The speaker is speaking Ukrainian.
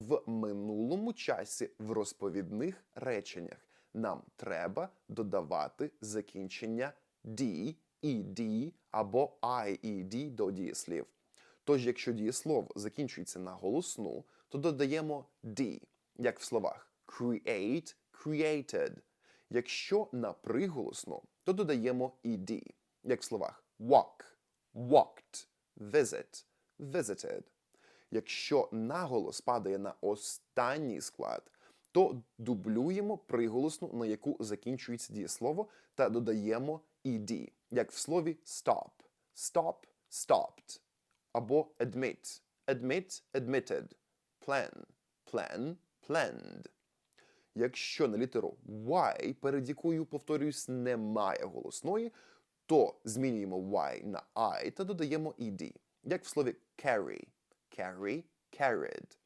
В минулому часі в розповідних реченнях нам треба додавати закінчення d, ed або ied до дієслів. Тож, якщо дієслово закінчується на голосну, то додаємо d, як в словах create, created. Якщо на приголосну, то додаємо ed, як в словах walk, walked, visit, visited. Якщо наголос падає на останній склад, то дублюємо приголосну, на яку закінчується дієслово, та додаємо ed, як в слові stop, stop, stopped, або admit, admit, admitted, plan, plan, planned. Якщо на літеру Y, перед якою, повторюсь, немає голосної, то змінюємо Y на I та додаємо ed, як в слові carry, carry, carried.